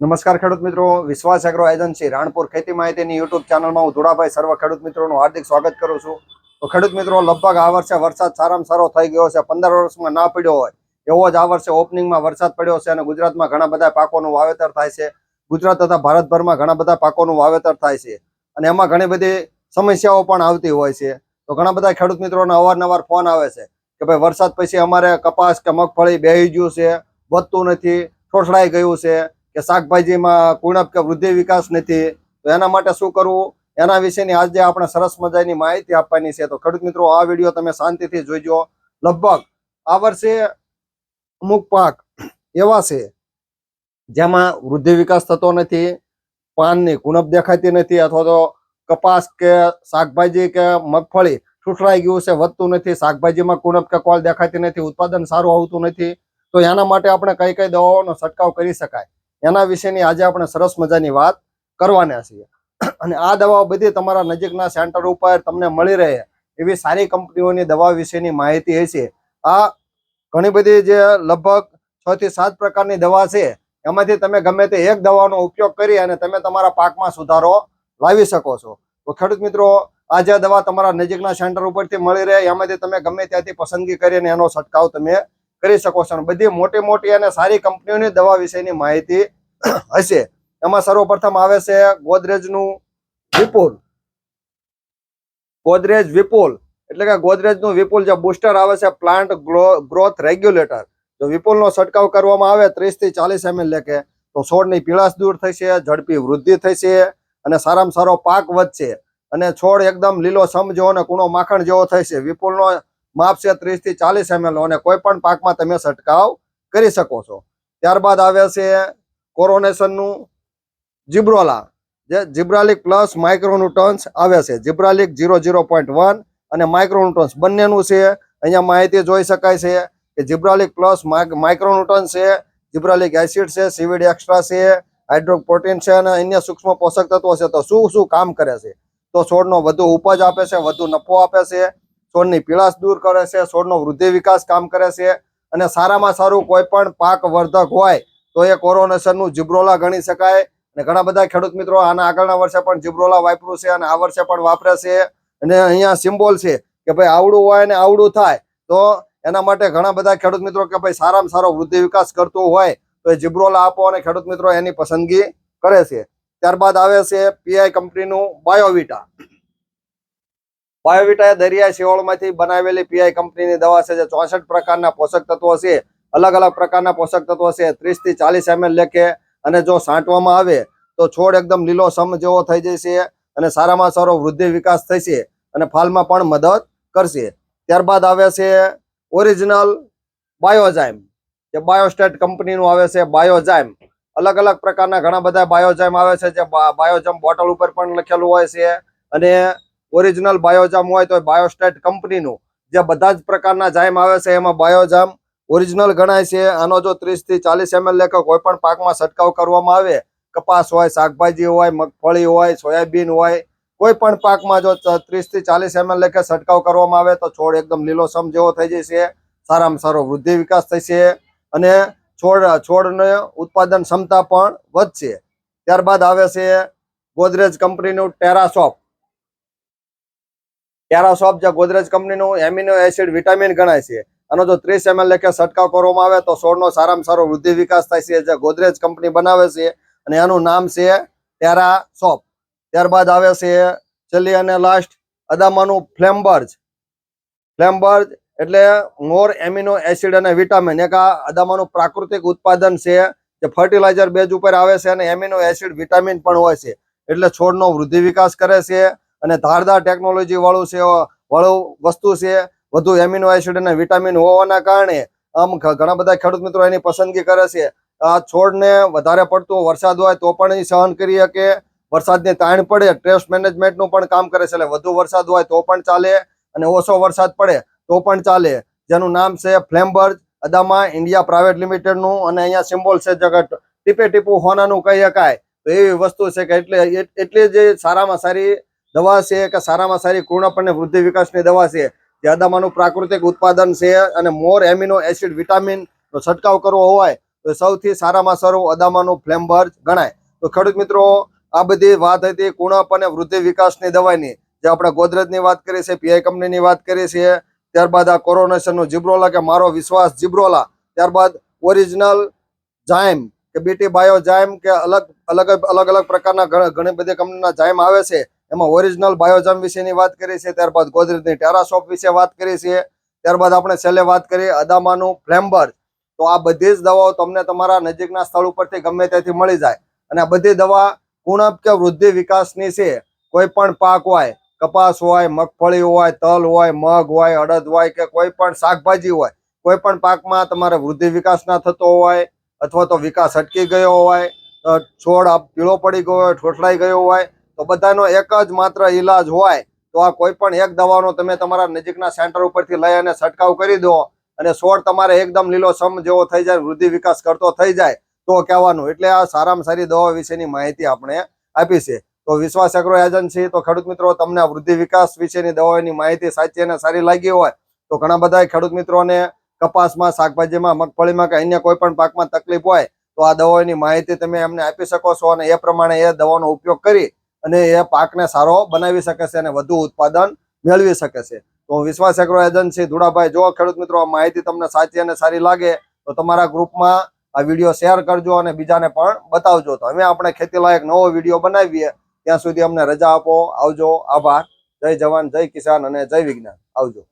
નમસ્કાર ખેડૂત મિત્રો, વિશ્વાસ એગ્રો એજન્સી રાણપુર ખેતી માહિતીની યુટ્યુબ ચેનલમાં હું ધોળાભાઈ સર્વ ખેડૂત મિત્રોનું હાર્દિક સ્વાગત કરું છું. તો ખેડૂત મિત્રો, લગભગ આ વર્ષે વરસાદ સારામાં સારો થઈ ગયો છે. પંદર વર્ષમાં ના પડ્યો હોય એવો જ આ વર્ષે ઓપનિંગમાં વરસાદ પડ્યો છે અને ગુજરાતમાં ઘણા બધા પાકોનું વાવેતર થાય છે. ગુજરાત તથા ભારતભરમાં ઘણા બધા પાકોનું વાવેતર થાય છે અને એમાં ઘણી બધી સમસ્યાઓ પણ આવતી હોય છે. તો ઘણા બધા ખેડૂત મિત્રોને અવારનવાર ફોન આવે છે કે ભાઈ, વરસાદ પછી અમારે કપાસ કે મગફળી બેહી ગયું છે, વધતું નથી ઠોઠડાઈ ગયું છે. કે શાકભાજીમાં કુણપ કે વૃદ્ધિ વિકાસ નથી, તો એના માટે શું કરવું? એના વિશેની આજે આપણે સરસ મજાની માહિતી આપવાની છે. તો ખેડૂત મિત્રો, આ વીડિયો તમે શાંતિથી જોઈજો લગભગ આ વર્ષે અમુક પાક એવા છે, જેમાં વૃદ્ધિ વિકાસ થતો નથી, પાનની કુણપ દેખાતી નથી, અથવા તો કપાસ કે શાકભાજી કે મગફળી ઠૂઠરાઈ ગયું છે, વધતું નથી, શાકભાજીમાં કુણપ કે કોલ દેખાતી નથી, ઉત્પાદન સારું આવતું નથી. તો એના માટે આપણે કઈ કઈ દવાઓનો છંટકાવ કરી શકાય. એના વિશેની આજે આપણે સરસ મજાની વાત કરવાના છીએ. અને આ દવાઓ બધી તમારા નજીકના સેન્ટર ઉપર તમને મળી રહે એવી સારી કંપનીઓની દવા વિશેની માહિતી હશે. આ ઘણી બધી જે લગભગ છ થી સાત પ્રકારની દવા છે, એમાંથી તમે ગમે તે એક દવાનો ઉપયોગ કરી અને તમે તમારા પાકમાં સુધારો લાવી શકો છો. તો ખેડૂત મિત્રો, આ જે દવા તમારા નજીકના સેન્ટર ઉપરથી મળી રહે, એમાંથી તમે ગમે ત્યાંથી પસંદગી કરી અને એનો છંટકાવ તમે કરી શકો છો. બધી મોટી મોટી અને સારી કંપનીઓની દવા વિશેની માહિતી હશે. એમાં સર્વપ્રથમ આવે છે ગોદરેજનું વિપુલ. ગોદરેજ વિપુલ. એટલે કે ગોદરેજનું વિપુલ જે બુસ્ટર આવે છે પ્લાન્ટ ગ્રોથ રેગ્યુલેટર. જો વિપુલનો છંટકાવ કરવામાં આવે ત્રીસથી ચાલીસ એમએલ લેખે, તો છોડની પીળાશ દૂર થશે, ઝડપી વૃદ્ધિ થશે અને સારામાં સારો પાક વધશે. અને છોડ એકદમ લીલો સમ જેવો અને કૂણો માખણ જેવો થશે. વિપુલનો માપ છે ત્રીસથી ચાલીસ એમએલ અને કોઈ પણ પાકમાં તમે છંટકાવ કરી શકો છો. ત્યારબાદ આવે છે કોરોનેશનનું જીબ્રોલા, જે જીબ્રાલિક પ્લસ માઇક્રોન્યુટન્સ આવે છે. Gibberellic zero zero point one અને માઇક્રોન્યુટન્સ બંનેનું છે. અહીંયા માહિતી જોઈ શકાય છે કે જીબ્રાલિક પ્લસ માઇક્રોન્યુટન્સ છે, જીબ્રાલિક એસિડ છે, સીવીડ એક્સ્ટ્રા છે, હાઇડ્રોપ્રોટીન છે અને અન્ય સૂક્ષ્મ પોષક તત્વો છે. તો શું શું કામ કરે છે? તો છોડનો વધુ ઉપજ આપે છે, વધુ નફો આપે છે. છોડની પીળાશ દૂર કરે છે છોડનો વૃદ્ધિ વિકાસ કામ કરે છે અને સારામાં સારું કોઈ પણ પાક વર્ધક હોય તો એ કોરોનેશનનું જીબ્રોલા ગણી શકાય. અને ઘણા બધા ખેડૂત મિત્રો આના આગળના વર્ષે પણ જીબ્રોલા વાપર્યું છે અને આ વર્ષે પણ વાપરે છે. અને અહીંયા સિમ્બોલ છે કે ભાઈ આવડું હોય ને આવડું થાય તો એના માટે ઘણા બધા ખેડૂત મિત્રો કે ભાઈ સારામાં સારો વૃદ્ધિ વિકાસ કરતો હોય તો એ જીબ્રોલા આપો અને ખેડૂત મિત્રો એની પસંદગી કરે છે. ત્યારબાદ આવે છે પીઆઈ કંપનીનું બાયોવિટા બાયોવિટા દરિયા શિયાળમાંથી બનાવેલી પીઆઈ કંપનીની દવા છે, જે ચોસઠ પ્રકારના પોષક તત્વો છે. અલગ અલગ પ્રકારના પોષક તત્વો છે ત્રીસથી ચાલીસ એમએલ લેખે અને જો છાંટવામાં આવે તો છોડ એકદમ લીલો સમ જેવો થઈ જશે અને સારામાં સારો વૃદ્ધિ વિકાસ થશે અને ફાલમાં પણ મદદ કરશે. ત્યારબાદ આવે છે ઓરિજિનલ બાયોઝાઇમ, જે બાયોસ્ટેટ કંપનીનું આવે છે બાયોઝાઇમ. અલગ અલગ પ્રકારના ઘણા બધા બાયોઝાઇમ આવે છે, જે બાયોઝામ બોટલ ઉપર પણ લખેલું હોય છે અને ઓરિજિનલ બાયોજામ હોય તો બાયોસ્ટેટ કંપનીનું. જે બધા જ પ્રકારના જામ આવે છે, એમાં બાયોજામ ઓરિજિનલ ગણાય છે. આનો જો ત્રીસથી ચાલીસ એમએલ લેખક કોઈ પણ પાકમાં છંટકાવ કરવામાં આવે, કપાસ હોય, શાકભાજી હોય, મગફળી હોય, સોયાબીન હોય, કોઈ પણ પાકમાં જો ત્રીસથી ચાલીસ એમએલ લેખે છંટકાવ કરવામાં આવે, તો છોડ એકદમ લીલોસમ જેવો થઈ જશે, સારામાં સારો વૃદ્ધિ વિકાસ થશે અને છોડ, છોડને ઉત્પાદન ક્ષમતા પણ વધશે. ત્યારબાદ આવે છે ગોદરેજ કંપનીનું ટેરાસોપ ટેરાસોપ જે ગોદરેજ કંપનીનું એમિનો એસિડ વિટામિન ગણાય છે. આનો જો ત્રીસ એમએલ લેખે છંટકાવ કરવામાં આવે તો છોડનો સારામાં સારો વૃદ્ધિ વિકાસ થાય છે. જે ગોદરેજ કંપની બનાવે છે અને એનું નામ છે ટેરાસોપ ત્યારબાદ આવે છે છેલ્લી અને લાસ્ટ અદામાનું ફ્લેમ્બર્જ. ફ્લેમ્બર્જ એટલે મોર એમિનો એસિડ અને વિટામિન. એક આ અદામાનું પ્રાકૃતિક ઉત્પાદન છે જે ફર્ટિલાઇઝર બેજ ઉપર આવે છે અને એમિનો એસિડ વિટામિન પણ હોય છે. એટલે છોડનો વૃદ્ધિ વિકાસ કરે છે. અને ધારદાર ટેકનોલોજી વાળું છે, વાળું વસ્તુ છે, વધુ એમિનો એસિડ અને વિટામિન હોવાના કારણે આમ ઘણા બધા ખેડૂત મિત્રો એની પસંદગી કરે છે. આ છોડને વધારે પડતું વરસાદ હોય તો પણ સહન કરી શકે. વરસાદની તાણ પડે ટ્રેસ મેનેજમેન્ટનું પણ કામ કરે છે. એટલે વધુ વરસાદ હોય તો પણ ચાલે અને ઓછો વરસાદ પડે તો પણ ચાલે. જેનું નામ છે ફ્લેમબર્જ અદામા ઇન્ડિયા પ્રાઇવેટ લિમિટેડનું અને અહીંયા સિમ્બોલ છે જગત ટીપે ટીપું હોનાનું કહી શકાય. તો એવી વસ્તુ છે કે એટલે એટલી જે સારામાં સારી દવા છે કે સારામાં સારી કુર્ણપ અને વૃદ્ધિ વિકાસની દવા છે. જે અદામાનું પ્રાકૃતિક ઉત્પાદન છે અને મોર, એમિનો એસિડ વિટામિનનો છંટકાવ કરવો હોય તો સૌથી સારામાં સારું અદામાનું ફ્લેમબર્જ ગણાય. તો ખેડૂત મિત્રો, આ બધી વાત હતી કુણપ અને વૃદ્ધિ વિકાસની દવાની. જે આપણે ગોદરેજની વાત કરી છે, પીઆઈ કંપનીની વાત કરી છે, ત્યારબાદ આ કોરોનેશનનું જીબ્રોલા કે મારો વિશ્વાસ જીબ્રોલા, ત્યારબાદ ઓરિજિનલ જાયમ કે બીટી બાયો જાયમ કે અલગ અલગ અલગ અલગ પ્રકારના ઘણી બધી કંપનીના જાયમ આવે છે. એમાં ઓરિજિનલ બાયોજામ વિશેની વાત કરી છે, ત્યારબાદ ગોદરેજની ટેરાશોપ વિશે વાત કરી છે, ત્યારબાદ આપણે છેલ્લે વાત કરીએ અદામાનું ફ્લેમ્બર. તો આ બધી જ દવાઓ તમને તમારા નજીકના સ્થળ ઉપરથી ગમે ત્યાંથી મળી જાય. અને આ બધી દવા ગુણપ કે વૃદ્ધિ વિકાસની છે. કોઈ પણ પાક હોય, કપાસ હોય, મગફળી હોય, તલ હોય, મગ હોય, અડદ હોય કે કોઈ પણ શાકભાજી હોય, કોઈ પણ પાકમાં તમારે વૃદ્ધિ વિકાસ ના થતો હોય, અથવા તો વિકાસ અટકી ગયો હોય છોડ પીળો પડી ગયો હોય ઠોઠલાઈ ગયો હોય તો બધાનો એક જ માત્ર ઈલાજ હોય તો આ કોઈ પણ એક દવાનો તમે તમારા નજીકના સેન્ટર ઉપરથી લઈ અને છંટકાવ કરી દો અને છોડ તમારે એકદમ લીલો સમ જેવો થઈ જાય, વૃદ્ધિ વિકાસ કરતો થઈ જાય, તો કહેવાનું. એટલે આ સારામાં સારી દવા વિશેની માહિતી આપણે આપી છે. તો વિશ્વાસ એગ્રો એજન્સી, તો ખેડૂત મિત્રો, તમને આ વૃદ્ધિ વિકાસ વિશેની દવાઓની માહિતી સાચી અને સારી લાગી હોય, તો ઘણા બધા ખેડૂત મિત્રોને કપાસમાં, શાકભાજીમાં, મગફળીમાં કે અન્ય કોઈ પણ પાકમાં તકલીફ હોય, તો આ દવાઓની માહિતી તમે એમને આપી શકો છો અને એ પ્રમાણે એ દવાનો ઉપયોગ કરી અને એ પાકને સારો બનાવી શકે છે અને વધુ ઉત્પાદન મેળવી શકે છે. તો વિશ્વાસ એગ્રો એજન્સી ધુડાભાઈ જો ખેડૂત મિત્રો, આ માહિતી તમને સાચી અને સારી લાગે તો તમારા ગ્રુપમાં આ વીડિયો શેર કરજો અને બીજાને પણ બતાવજો. તો હવે આપણે ખેતી લાયક નવો વીડિયો બનાવીએ. ત્યાં સુધી અમને રજા આપો. આવજો. આભાર. જય જવાન, જય કિસાન અને જય વિજ્ઞાન. આવજો.